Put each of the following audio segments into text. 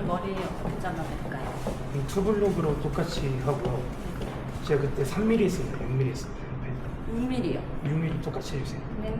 오늘 머리 어떻게 잘라드릴까요? 투블록으로 똑같이 하고 제가 그때 3mm 했습니다. 6mm 했습니다. 6mm요. 6mm 똑같이 해주세요. 네.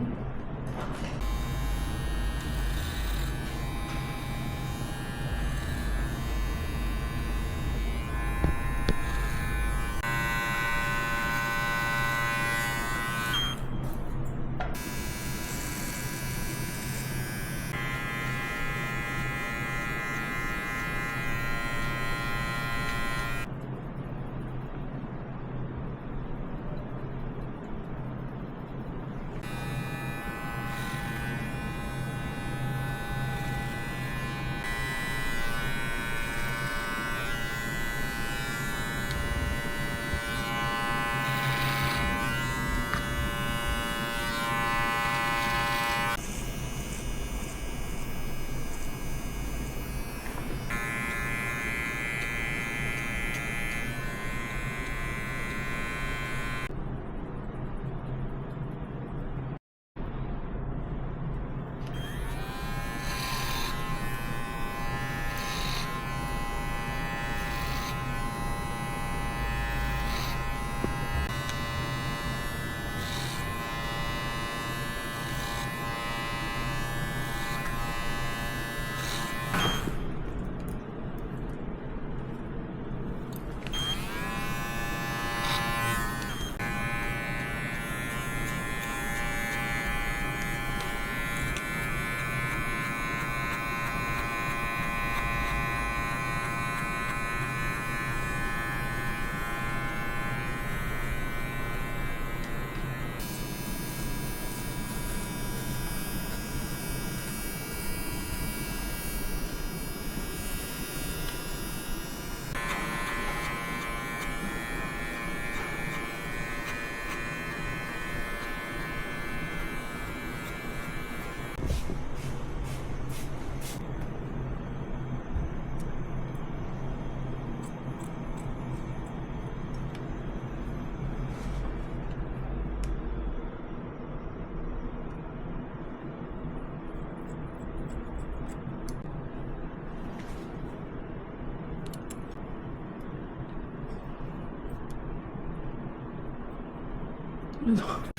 你怎？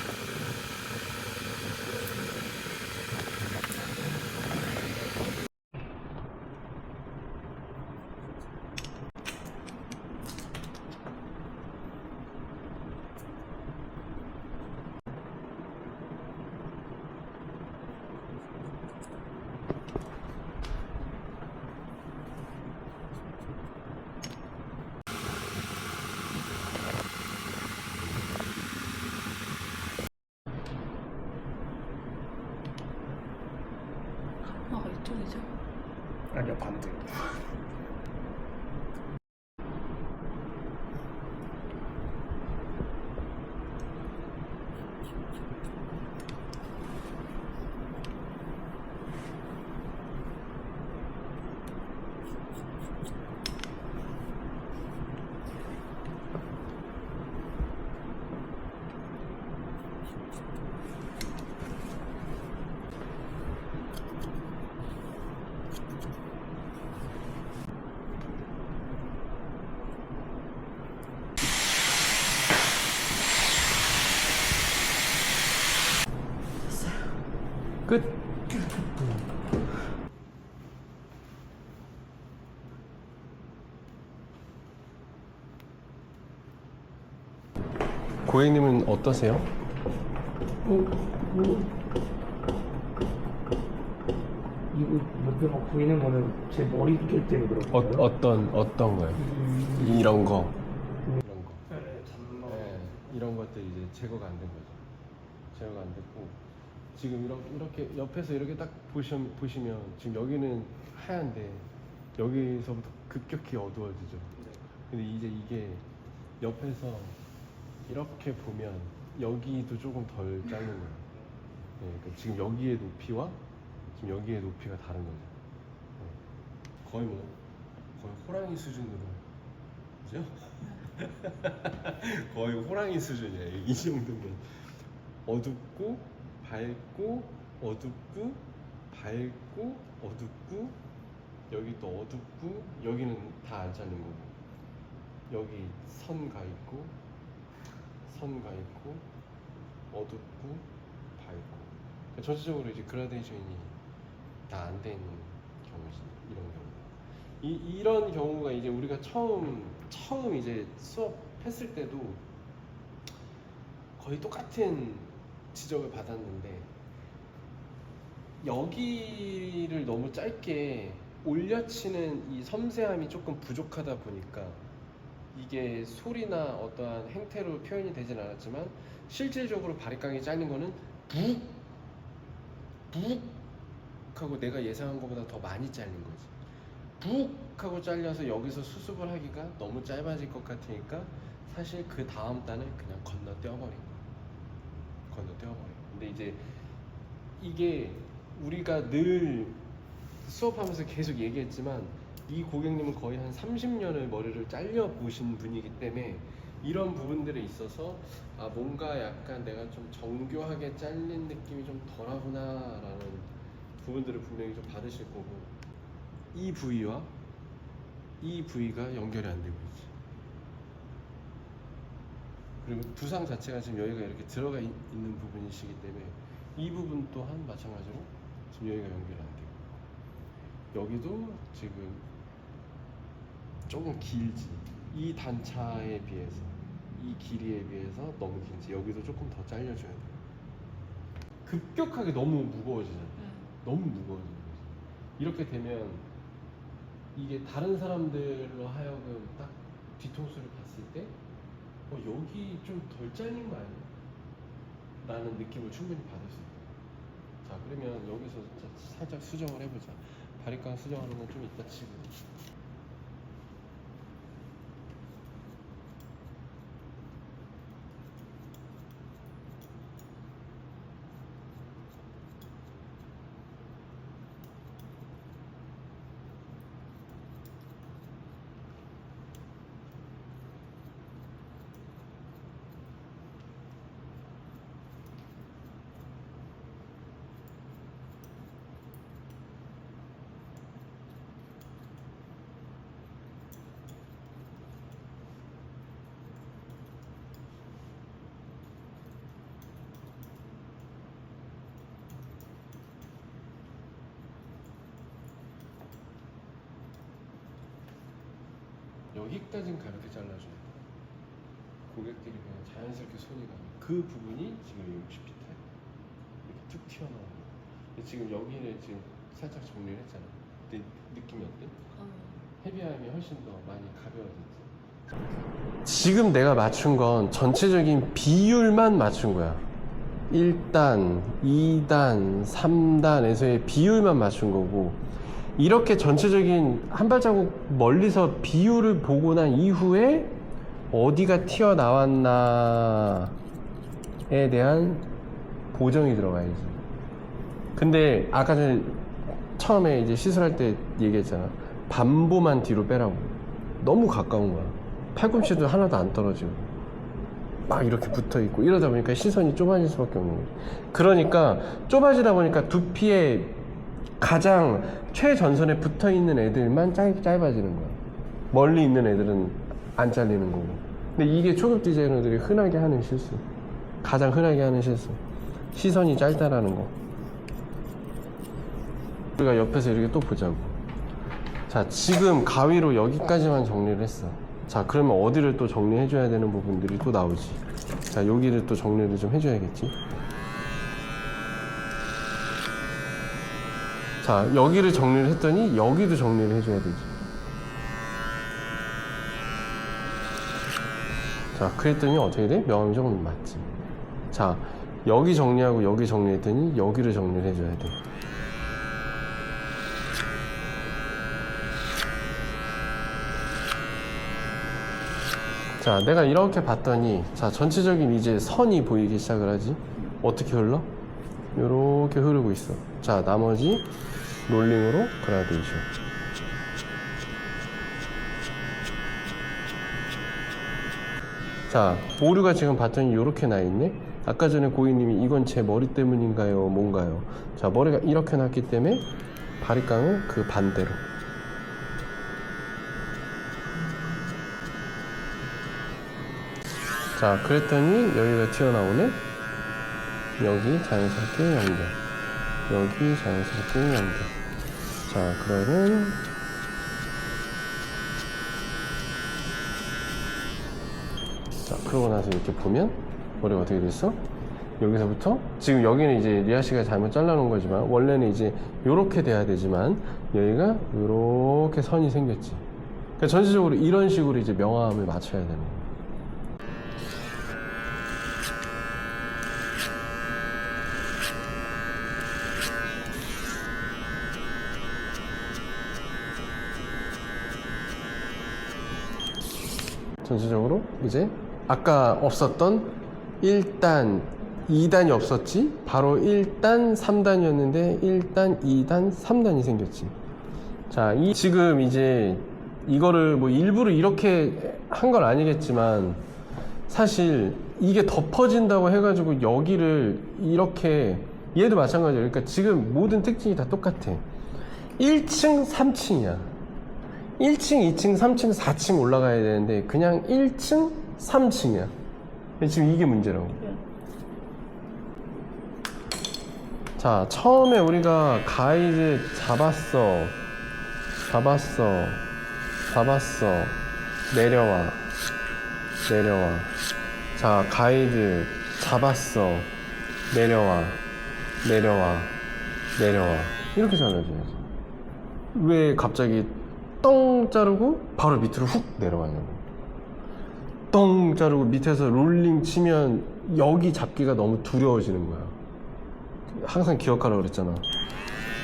반대. 끝. 고객님은 어떠세요? 이거 몇개가 보이는 거는 제 머리길 때문에 어, 그렇고요. 어떤 어떤 거요? 이런 거. 이런 거. 네, 잠만. 네, 이런 것들 이제 제거가 안 된 거죠. 제거가 안 됐고 지금 이렇게, 이렇게 옆에서 이렇게 딱 보시면 보시면 지금 여기는 하얀데 여기서부터 급격히 어두워지죠. 근데 이제 이게 옆에서 이렇게 보면 여기도 조금 덜 자른 거예요. 네, 그러니까 지금 여기의 높이와 지금 여기의 높이가 다른 거죠. 네. 거의 뭐 거의 호랑이 수준으로 그죠? 거의 호랑이 수준이에요. 이 정도면 어둡고 밝고 어둡고 밝고 어둡고 여기 또 어둡고 여기는 다 안 자른 거고 여기 선가 있고 선가 있고 어둡고 밝고. 그러니까 전체적으로 이제 그라데이션이 다안돼 있는 경우지 이런 경우 이 이런 경우가 이제 우리가 처음 처음 이제 수업 했을 때도 거의 똑같은 지적을 받았는데 여기를 너무 짧게 올려치는 이 섬세함이 조금 부족하다 보니까 이게 소리나 어떠한 행태로 표현이 되진 않았지만 실질적으로 바리깡이 잘린 거는 북! 북! 하고 내가 예상한 것보다 더 많이 잘린 거지 북! 하고 잘려서 여기서 수습을 하기가 너무 짧아질 것 같으니까 사실 그 다음 단을 그냥 건너뛰어버린 거야 건너뛰어버린 근데 이제 이게 우리가 늘 수업하면서 계속 얘기했지만 이 고객님은 거의 한 30년을 머리를 잘려 보신 분이기 때문에 이런 부분들에 있어서 아 뭔가 약간 내가 좀 정교하게 잘린 느낌이 좀 덜하구나라는 부분들을 분명히 좀 받으실 거고 이 부위와 이 부위가 연결이 안 되고 있지. 그리고 두상 자체가 지금 여기가 이렇게 들어가 있, 는 부분이시기 때문에 이 부분 또한 마찬가지로 지금 여기가 연결이 안 되고 여기도 지금 조금 길지. 이 단차에 비해서 이 길이에 비해서 너무 길지. 여기도 조금 더 잘려줘야 돼. 급격하게 너무 무거워지잖아. 너무 무거워지는 거지. 이렇게 되면 이게 다른 사람들로 하여금 딱 뒤통수를 봤을 때 어, 여기 좀 덜 잘린 거 아니야? 라는 느낌을 충분히 받을 수 있다. 자 그러면 여기서 자- 살짝 수정을 해보자. 바리깡 수정하는 건 좀 이따 치고 여기까지는 가볍게 잘라줘야 돼 고객들이 그냥 자연스럽게 손이 가는 그 부분이 지금 60피트 이렇게 툭 튀어나오는 거 근데 지금 여기를 지금 살짝 정리를 했잖아 근데 느낌이 어때? 어. 헤비함이 훨씬 더 많이 가벼워졌지 지금 내가 맞춘 건 전체적인 비율만 맞춘 거야 1단, 2단, 3단에서의 비율만 맞춘 거고 이렇게 전체적인 한 발자국 멀리서 비율을 보고 난 이후에 어디가 튀어나왔나에 대한 보정이 들어가야지. 근데 아까 전에 처음에 이제 시술할 때 얘기했잖아. 반보만 뒤로 빼라고. 너무 가까운 거야. 팔꿈치도 하나도 안 떨어지고. 막 이렇게 붙어 있고 이러다 보니까 시선이 좁아질 수밖에 없는 거지. 그러니까 좁아지다 보니까 두피에 가장 최전선에 붙어 있는 애들만 짧, 짧아지는 거야. 멀리 있는 애들은 안 잘리는 거고. 근데 이게 초급 디자이너들이 흔하게 하는 실수. 가장 흔하게 하는 실수. 시선이 짧다라는 거. 우리가 옆에서 이렇게 또 보자고. 자 지금 가위로 여기까지만 정리를 했어. 자 그러면 어디를 또 정리해 줘야 되는 부분들이 또 나오지? 자 여기를 또 정리를 좀 해줘야겠지 자 여기를 정리를 했더니 여기도 정리를 해줘야 되지 자 그랬더니 어떻게 돼? 명암이 조금 맞지 자 여기 정리하고 여기 정리했더니 여기를 정리를 해줘야 돼 자, 내가 이렇게 봤더니, 자, 전체적인 이제 선이 보이기 시작을 하지. 어떻게 흘러? 이렇게 흐르고 있어. 자 나머지 롤링으로 그라데이션. 자 오류가 지금 바탕이 이렇게 나 있네? 아까 전에 고인님이 이건 제 머리 때문인가요? 뭔가요? 자 머리가 이렇게 났기 때문에 바리깡은 그 반대로. 자 그랬더니 여기가 튀어나오네? 여기 자연스럽게 연결. 여기 자연스럽게 연결. 자, 그러면 자, 그러고 나서 이렇게 보면 머리가 어떻게 됐어? 여기서부터 지금 여기는 이제 리아 씨가 잘못 잘라놓은 거지만 원래는 이제 이렇게 돼야 되지만 여기가 이렇게 선이 생겼지. 그러니까 전체적으로 이런 식으로 이제 명암을 맞춰야 되는 거야. 전체적으로 이제 아까 없었던 1단, 2단이 없었지? 바로 1단, 3단이었는데 1단, 2단, 3단이 생겼지. 자, 이 지금 이제 이거를 뭐 일부러 이렇게 한 건 아니겠지만 사실 이게 덮어진다고 해가지고 여기를 이렇게 얘도 마찬가지예요. 그러니까 지금 모든 특징이 다 똑같아. 1층, 3층이야. 1층, 2층, 3층, 4층 올라가야 되는데 그냥 1층, 3층이야. 지금 이게 문제라고. 자, 처음에 우리가 가이드 잡았어. 잡았어. 잡았어. 내려와. 내려와. 자, 가이드 잡았어. 내려와. 내려와. 내려와. 이렇게 잘라줘야지. 왜 갑자기 똥 자르고 바로 밑으로 훅 내려가냐고. 똥 자르고 밑에서 롤링 치면 여기 잡기가 너무 두려워지는 거야. 항상 기억하라고 그랬잖아.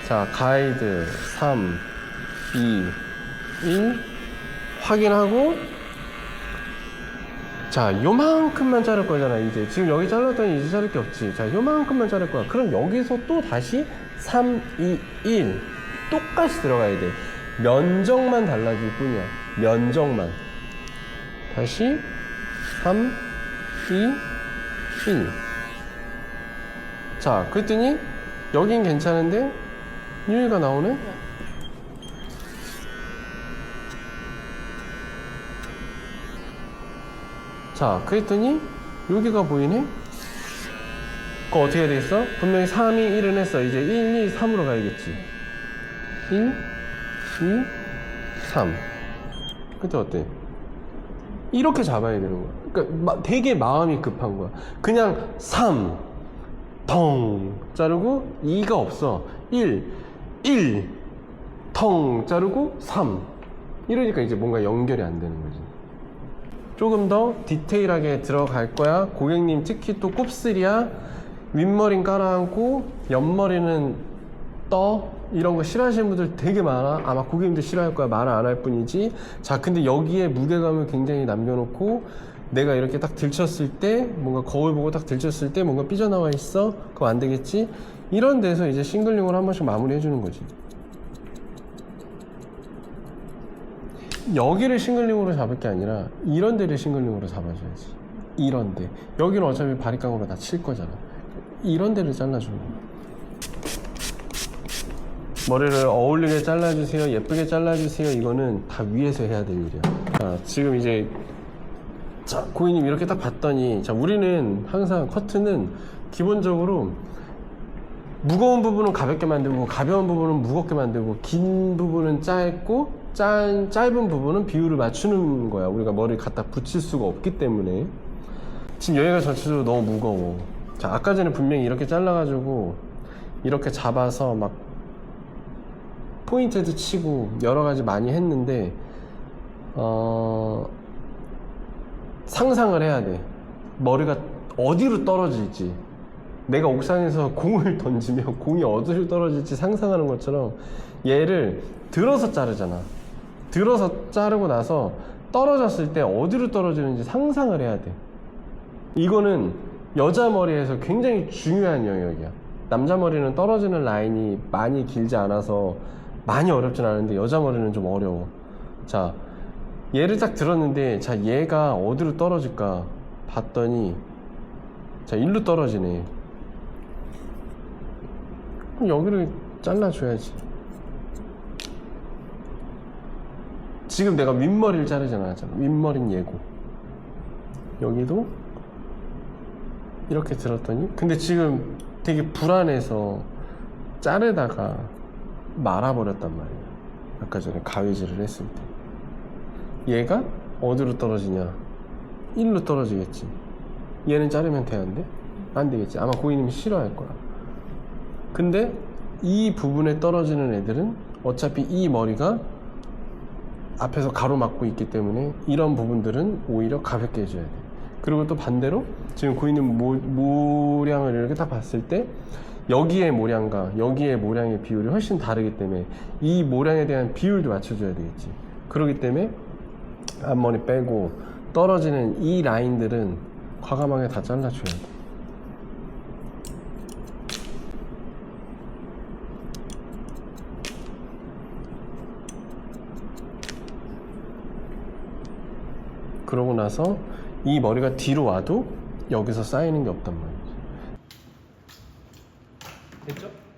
자, 가이드 3, 2, 1 확인하고 자, 요만큼만 자를 거잖아, 이제. 지금 여기 잘랐더니 이제 자를 게 없지. 자, 요만큼만 자를 거야. 그럼 여기서 또 다시 3, 2, 1 똑같이 들어가야 돼. 면적만 달라질 뿐이야. 면적만. 다시 3, 2, 1. 자, 그랬더니 여긴 괜찮은데 유희가 나오네? 자, 그랬더니 여기가 보이네? 그거 어떻게 해야 되겠어? 분명히 3이 1은 했어. 이제 1, 2, 3으로 가야겠지. 1, 2, 3. 그때 어때? 이렇게 잡아야 되는 거야. 그러니까 마- 되게 마음이 급한 거야. 그냥 3, 텅 자르고 2가 없어. 1, 1, 텅 자르고 3. 이러니까 이제 뭔가 연결이 안 되는 거지. 조금 더 디테일하게 들어갈 거야. 고객님 특히 또 곱슬이야. 윗머리는 깔아앉고 옆머리는 떠 이런 거 싫어하시는 분들 되게 많아. 아마 고객님도 싫어할 거야. 말을 안 할 뿐이지. 자, 근데 여기에 무게감을 굉장히 남겨놓고 내가 이렇게 딱 들쳤을 때 뭔가 거울 보고 딱 들쳤을 때 뭔가 삐져나와 있어. 그거 안 되겠지? 이런 데서 이제 싱글링으로 한 번씩 마무리 해 주는 거지. 여기를 싱글링으로 잡을 게 아니라 이런 데를 싱글링으로 잡아줘야지. 이런 데. 여기는 어차피 바리깡으로 다 칠 거잖아. 이런 데를 잘라주는 거야. 머리를 어울리게 잘라주세요. 예쁘게 잘라주세요. 이거는 다 위에서 해야 될 일이야. 자, 지금 이제 자, 고객님 이렇게 딱 봤더니 자, 우리는 항상 커트는 기본적으로 무거운 부분은 가볍게 만들고 가벼운 부분은 무겁게 만들고 긴 부분은 짧고 짠, 짧은 부분은 비율을 맞추는 거야. 우리가 머리를 갖다 붙일 수가 없기 때문에 지금 여기가 전체적으로 너무 무거워. 자, 아까 전에 분명히 이렇게 잘라가지고 이렇게 잡아서 막 포인트도 치고 여러 가지 많이 했는데 어 상상을 해야 돼. 머리가 어디로 떨어질지. 내가 옥상에서 공을 던지면 공이 어디로 떨어질지 상상하는 것처럼 얘를 들어서 자르잖아. 들어서 자르고 나서 떨어졌을 때 어디로 떨어지는지 상상을 해야 돼. 이거는 여자 머리에서 굉장히 중요한 영역이야. 남자 머리는 떨어지는 라인이 많이 길지 않아서 많이 어렵진 않은데 여자 머리는 좀 어려워. 자, 얘를 딱 들었는데 자 얘가 어디로 떨어질까 봤더니 자 일로 떨어지네. 그럼 여기를 잘라줘야지. 지금 내가 윗머리를 자르지 않았잖아. 윗머리는 얘고. 여기도 이렇게 들었더니 근데 지금 되게 불안해서 자르다가 말아버렸단 말이야. 아까 전에 가위질을 했을 때. 얘가 어디로 떨어지냐? 1로 떨어지겠지. 얘는 자르면 되는데 안 되겠지. 아마 고객님이 싫어할 거야. 근데 이 부분에 떨어지는 애들은 어차피 이 머리가 앞에서 가로막고 있기 때문에 이런 부분들은 오히려 가볍게 해줘야 돼. 그리고 또 반대로 지금 고객님 모, 모량을 이렇게 딱 봤을 때 여기의 모량과 여기의 모량의 비율이 훨씬 다르기 때문에 이 모량에 대한 비율도 맞춰줘야 되겠지. 그렇기 때문에 앞머리 빼고 떨어지는 이 라인들은 과감하게 다 잘라줘야 돼. 그러고 나서 이 머리가 뒤로 와도 여기서 쌓이는 게 없단 말이지. 됐죠?